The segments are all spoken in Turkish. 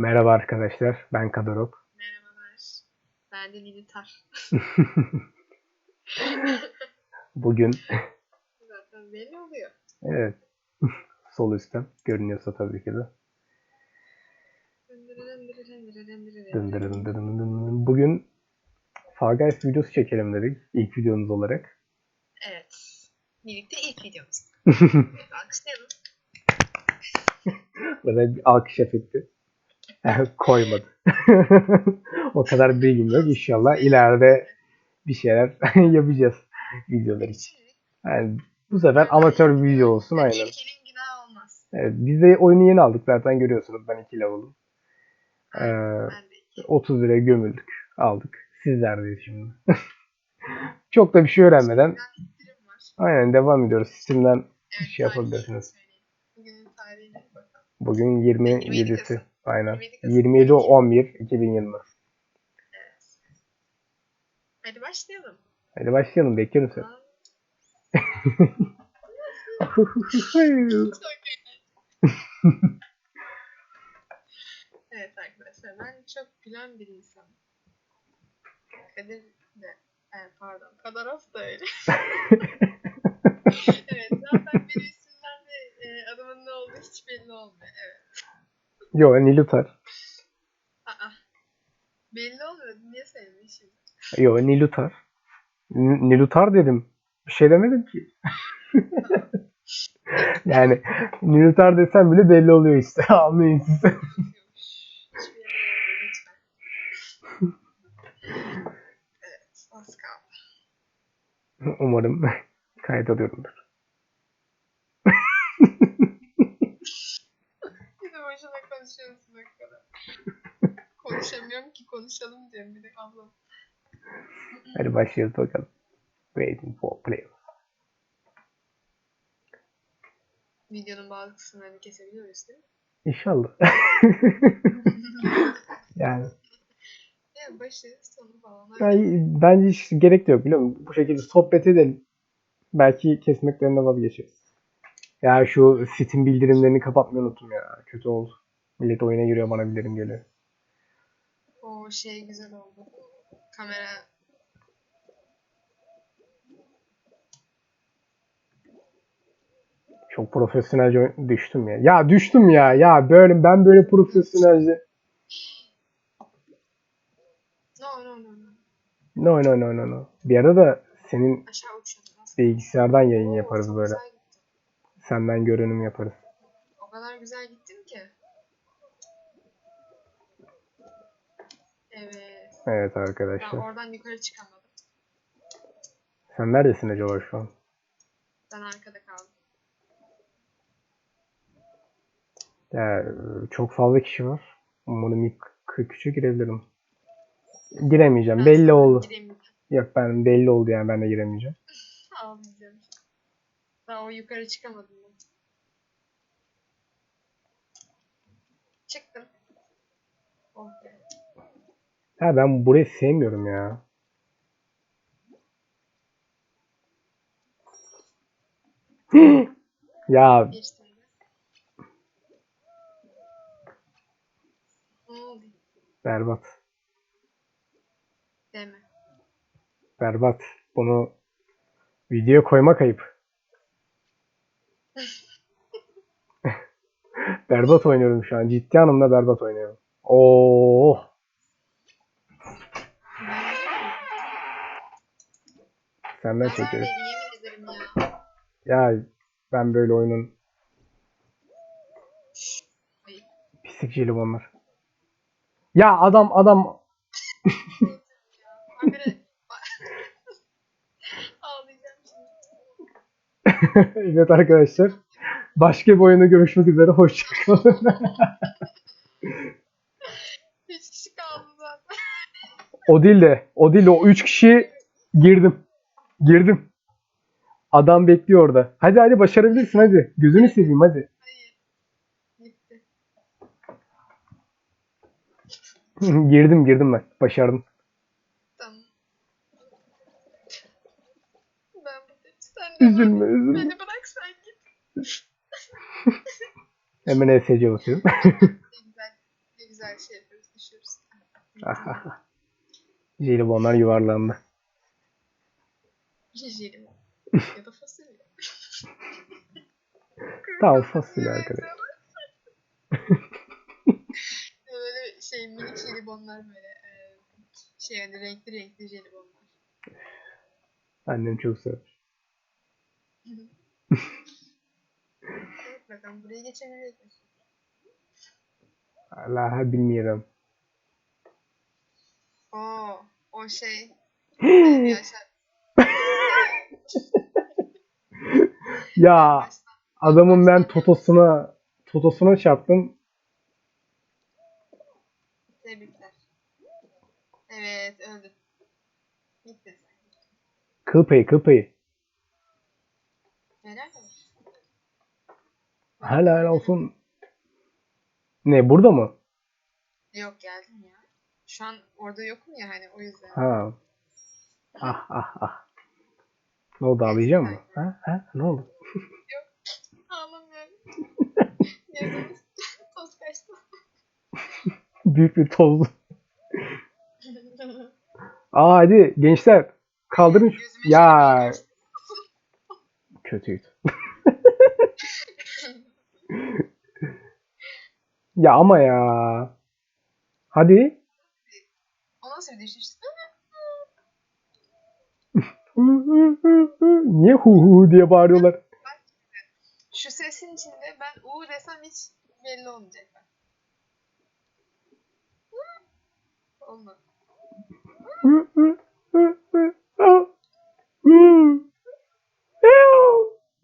Merhaba arkadaşlar, ben Kadorop. Merhabalar. Ben de Nilitar. Bugün, Zaten belli oluyor. evet, sol üstten görünüyorsa tabii ki de. Bugün Fall Guys videosu çekelim dedik, ilk videomuz olarak. Evet. Birlikte ilk videomuz. Evet, Alkışlayalım. Bana bir alkış efekti. Koymadı. o kadar bilgim yok. İnşallah ileride bir şeyler yapacağız videolar için. Yani bu sefer amatör video olsun aynen. İlk elin günah olmaz. Evet, biz de oyunu yeni aldık zaten görüyorsunuz. Ben 2 level'ım. Ee, Ben de iki. 30 liraya gömüldük. Aldık. Sizlerdeyiz şimdi. Çok da bir şey öğrenmeden aynen devam ediyoruz. Steam'den Evet, şey yapabilirsiniz. bugün 27 27'si. Aynen. 27 Kasım. 27 11 2020. Evet. Hadi başlayalım. Hadi başlayalım. Bekliyorum seni. Evet arkadaşlar ben çok gülen bir insanım. Kadir de e, pardon Kadarov da öyle. Yo Nilutar. Aa, belli olmuyor. Niye sevdin şimdi? Yo Nilutar. N- Nilutar dedim. Bir şey demedim ki. yani Nilutar desem bile belli oluyor işte. Anlayın siz. Evet az kaldı. Umarım kayıt alıyorumdur. Bir de konuşuyorsun o kadar. Konuşamıyorum ki konuşalım diyorum bir de ablam. Hadi başlayalım bakalım. Waiting for play. Videonun bazı kısımlarını kesebiliyoruz değil mi? İnşallah. yani, Yani başı sonu falan. yani bence hiç gerek de yok biliyor musun? Bu şekilde sohbet edelim. Belki kesmeklerine vazgeçeriz. Ya şu Steam bildirimlerini kapatmayı unuttum ya. Kötü oldu. Millet oyuna giriyor bana bildirim geliyor. O şey güzel oldu. Kamera Çok profesyonelce düştüm ya. Ya düştüm ya. Ya böyle ben böyle profesyonelce. no no no no. No no no no. Bir ara da senin bilgisayardan yayın yaparız böyle. Senden görünüm yaparız. O kadar güzel gittin Evet. Evet Ben arkadaşlar. oradan yukarı çıkamadım. Sen neredesin acaba şu an? Ben arkada kaldım. Ya çok fazla kişi var. Umarım ilk 43'e girebilirim. Giremeyeceğim. Ben Belli oldu. Yok ben belli oldu yani ben de giremeyeceğim. Ağlayacağım. Daha o yukarı çıkamadım ben. Çıktım. Oh be. Ha ben burayı sevmiyorum ya. ya berbat. Deme. Berbat. Bunu videoya koymak ayıp. berbat oynuyorum şu an. Ciddi anlamda berbat oynuyorum. Oo. Senden Nazar çekiyorum. ya. Ya ben böyle oyunun pislik onlar. Ya adam adam evet arkadaşlar. Başka bir oyunda görüşmek üzere. Hoşçakalın. Üç kişi kaldı zaten. o değil de o değil de o 3 kişi girdim. Girdim. Adam bekliyor orada. Hadi hadi başarabilirsin hadi. Gözünü seveyim hadi. Girdim girdim ben. Başardım. Tamam. Ben buradayım. Sen de Üzülme üzülme. Beni bırak sen git. Hemen ESC basıyorum. Ne güzel. Ne güzel Jelibonlar yuvarlandı. Jelibon. ya da fasulye. Tamam fasulye arkadaş. Böyle şey minik jelibonlar böyle e, şey hani renkli renkli jelibonlar. Annem çok sever. Evet bakalım buraya geçebilecek misin? Allah bilmiyorum. Oo, o şey. ya adamın ben totosuna totosuna çarptım. Tebrikler. Evet öldün. Gittin sen. Kıl payı kıl payı. Helal olsun. Helal olsun. Ne burada mı? Yok geldim ya. Şu an orada yokum ya hani o yüzden. Ha. Ah ah ah. Ne oldu ağlayacak mı? Ha? Ha? Ne oldu? Ağlamıyorum. Gözümüz toz kaçtı. Büyük bir tozlu. Aa hadi gençler kaldırın. Gözüme Ya kötüydü. Ya ama ya. Hadi. O nasıl bir düşüş? Niye hu hu diye bağırıyorlar? Şu sesin içinde ben U desem hiç belli olmayacak. Olmadı.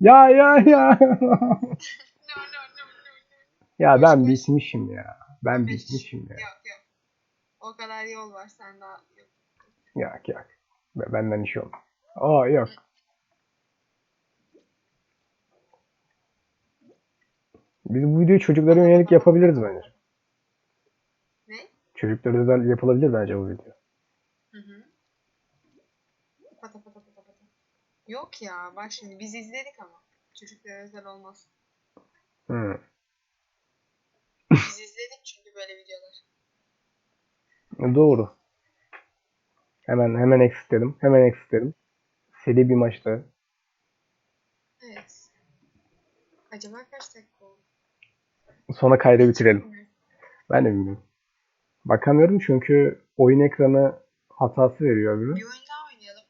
Ya ya ya. No no no no no. Ya ben bitmişim ya. Ben bitmişim ya. Yok yok. O kadar yol var sen daha yok. Yok yok. Be- Benden iş olmaz. Aa yok. Biz bu videoyu çocuklara yönelik yapabiliriz bence. Ne? Çocuklara özel yapılabilir bence bu video. Hı hı. Pata pata pata pata. Yok ya bak şimdi biz izledik ama. Çocuklara özel olmaz. Hı. Biz izledik çünkü böyle videolar. Doğru. Hemen hemen eksitledim. Hemen eksitledim. Seri bir maçta. Evet. Acaba kaç dakika oldu? Sonra kaydı bitirelim. Ben de bilmiyorum. Bakamıyorum çünkü oyun ekranı hatası veriyor Bir bize. oyun daha oynayalım.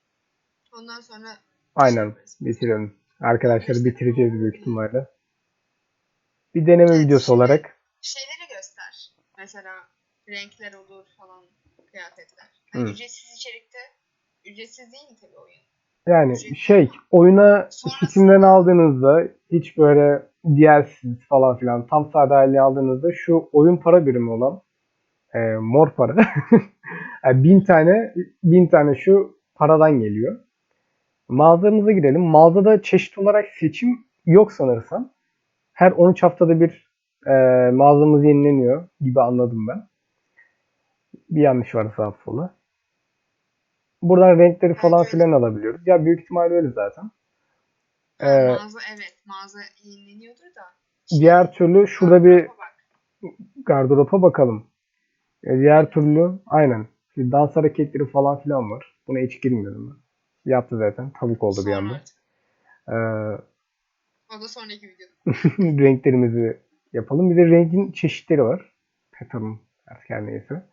Ondan sonra Aynen bitirelim. Arkadaşlar bitireceğiz büyük ihtimalle. Bir deneme videosu olarak. şeyleri göster. Mesela renkler olur falan kıyafetler. Hı. ücretsiz içerikte ücretsiz değil mi tabii oyun? Yani şey oyuna Steam'den aldığınızda hiç böyle DLC'siz falan filan tam sade aldığınızda şu oyun para birimi olan e, mor para yani bin tane bin tane şu paradan geliyor. Mağazamıza girelim. Mağazada çeşit olarak seçim yok sanırsam. Her 13 haftada bir e, mağazamız yenileniyor gibi anladım ben. Bir yanlış varsa affola. Buradan renkleri falan Bence filan alabiliyoruz. Ya büyük ihtimal öyle zaten. Ee, mağaza evet mağaza yenileniyordur da. Diğer türlü şurada bir gardıroba bakalım. E, Diğer türlü aynen. Bir dans hareketleri falan filan var. Buna hiç girmiyorum ben. Yaptı zaten. Tavuk oldu bir Sonra anda. artık. Ee, O da sonraki video. renklerimizi yapalım. Bir de renkin çeşitleri var. Petalım artık her neyse.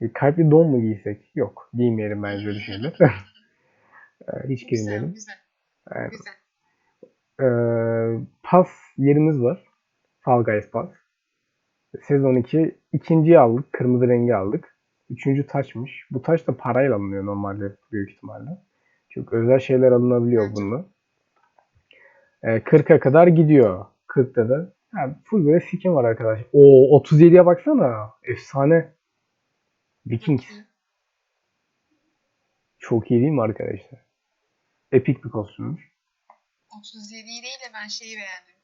E, kalpli don mu giysek? Yok. Giymeyelim bence öyle şeyler. Ee, hiç girmeyelim. güzel. Evet. Güzel. Ee, pas yerimiz var. Fall Guys Pass. Sezon 2 ikinciyi aldık. Kırmızı rengi aldık. Üçüncü taçmış. Bu taç da parayla alınıyor normalde büyük ihtimalle. Çok özel şeyler alınabiliyor bununla. Ee, 40'a kadar gidiyor. 40'ta da. Yani full böyle skin var arkadaş. O 37'ye baksana. Efsane. Vikings. Çok iyi. Değil mi arkadaşlar? Epik bir kostümmüş. 37 değil de ben şeyi beğendim.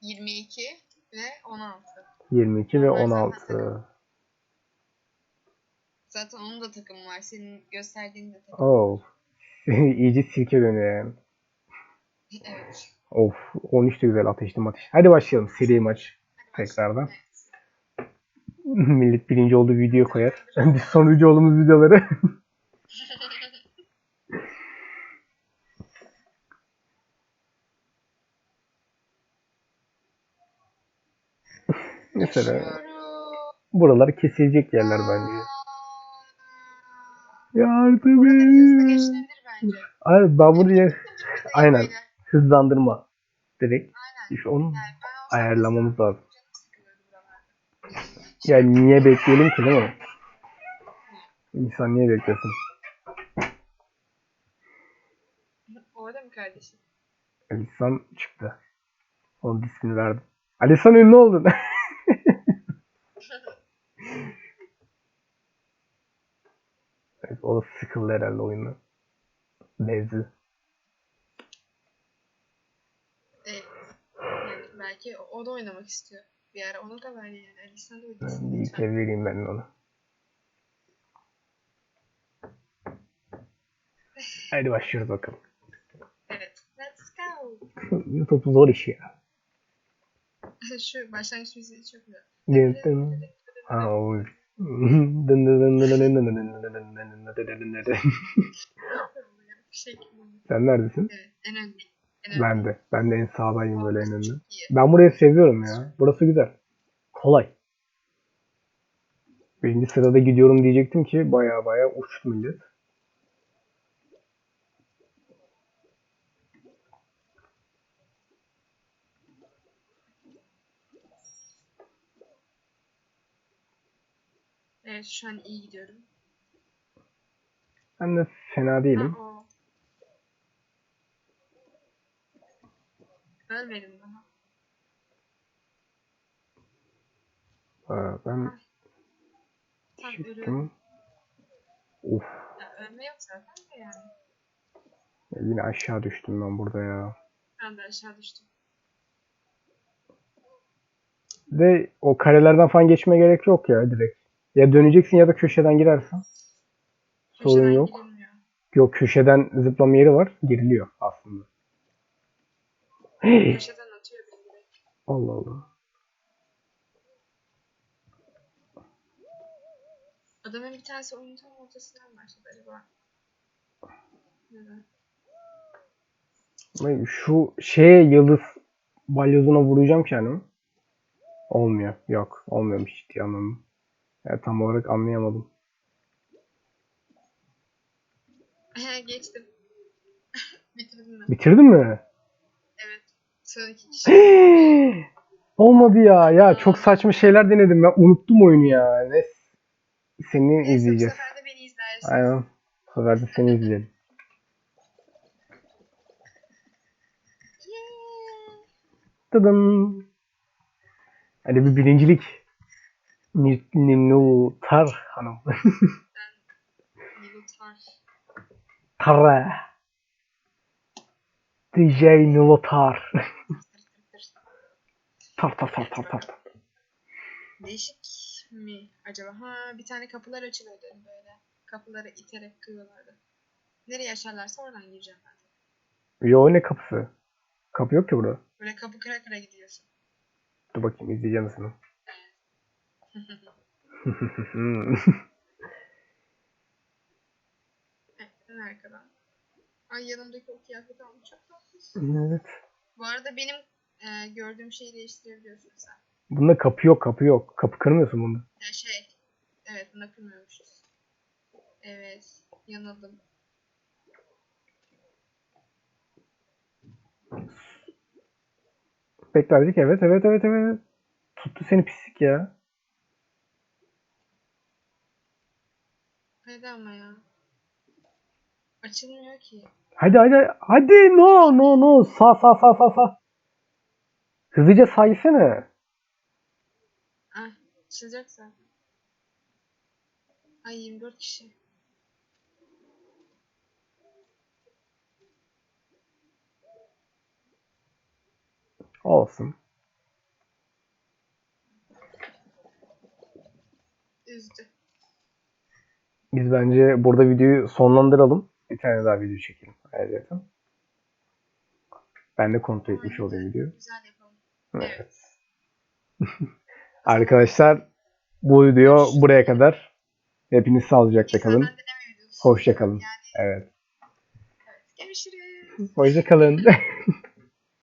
22 ve 16. 22 ve Onlar zaten 16. takım. Zaten onun da takımı var. Senin gösterdiğin de takım. Oh. İyice sirke dönüyor yani. Evet. Of 13 de güzel ateşli ateş. Hadi başlayalım seri maç Hadi tekrardan. başlayalım. Millet birinci olduğu video koyar. Biz sonuncu olduğumuz videoları. Mesela buralar kesilecek yerler bence. Yardım et. Ay, ben buraya Aynen. Hızlandırma direkt. Aynen. İşte onu Yani ayarlamamız lazım. Yani niye bekleyelim ki değil mi? İnsan niye beklesin? Orada mı kardeşim? Alisan çıktı. Onun ismini verdim. Alisan ünlü oldun. evet, o da sıkıldı herhalde oyunu. Bezdi. Evet. Yani belki o da oynamak istiyor bir ara. Onu da ver yani. Elbisini de ödesin. Bir kez vereyim ben onu. Hadi başlıyoruz bakalım. Evet. Let's go. YouTube zor iş ya. Şu başlangıç müziği çok güzel. Evet. Ha o. Sen neredesin? Evet, en öndeyim. Ben de. Ben de en sağdayım böyle en önde. Ben burayı seviyorum ya. Burası güzel. Kolay. Birinci sırada gidiyorum diyecektim ki baya baya uçtu millet. Evet şu an iyi gidiyorum. Ben de fena değilim. Ha, o. Ölmedim daha. Aa, ben çıktım. Uf. Ya, ölme yok zaten de yani. ya Yine aşağı düştüm ben burada ya. Ben de aşağı düştüm. De o karelerden falan geçmeye gerek yok ya direkt. Ya döneceksin ya da köşeden girersin. Sorun Köşeden yok. girilmiyor. Yok köşeden zıplama yeri var. Giriliyor aslında. Köşeden atıyor beni direkt. Allah Allah. Adamın bir tanesi oyunun tam ortasından başladı acaba. Neden? Ay, Şu şeye yıldız balyozuna vuracağım kendimi. Olmuyor. Yok. Olmuyormuş ciddi anlamda. Ya, tam olarak anlayamadım. Geçtim. Bitirdim ben. Bitirdin mi? Kişi. Olmadı ya. Ya çok saçma şeyler denedim. Ben unuttum oyunu ya. Ne? Seni Neyse bu izleyeceğiz. sefer de beni izlersin. Aynen. Bu sefer de seni izleyelim. Tıdım. Hadi bir birincilik. Ni- Ninutar hanım. Nilutar. Tara. DJ Nilotar. Tar tar tar tar tar. Değişik mi acaba? Ha bir tane kapılar açılıyordu böyle. Kapıları iterek kırıyorlardı. Nereye açarlarsa oradan gireceğim ben. Yo ne kapısı? Kapı yok ki burada. Böyle kapı kıra kıra gidiyorsun. Dur bakayım izleyeceğim seni. Evet, en arkadan. Ay yanımdaki o kıyafeti almış çok tatlı. evet. Bu arada benim e, gördüğüm şeyi değiştirebiliyorsun sen. Bunda kapı yok kapı yok. Kapı kırmıyorsun bunda. Ya şey, evet buna kırmıyormuşuz. Evet, yanıldım. Bekle azıcık evet evet evet evet. Tuttu seni pislik ya. Hadi ama ya. Açılmıyor ki. Hadi hadi hadi no no no sağ sağ sağ sağ sağ. Hızlıca saysana. Ah, açılacak zaten. Ay 24 kişi. Olsun. Üzdü. Biz bence burada videoyu sonlandıralım. Bir tane daha video çekelim ayrıca. Ben de kontrol etmiş olayım videoyu. Güzel yapalım. Evet. Arkadaşlar Bu video buraya kadar. Hepiniz sağlıcakla kalın. Hoşça kalın. Yani Evet. görüşürüz. Hoşça kalın.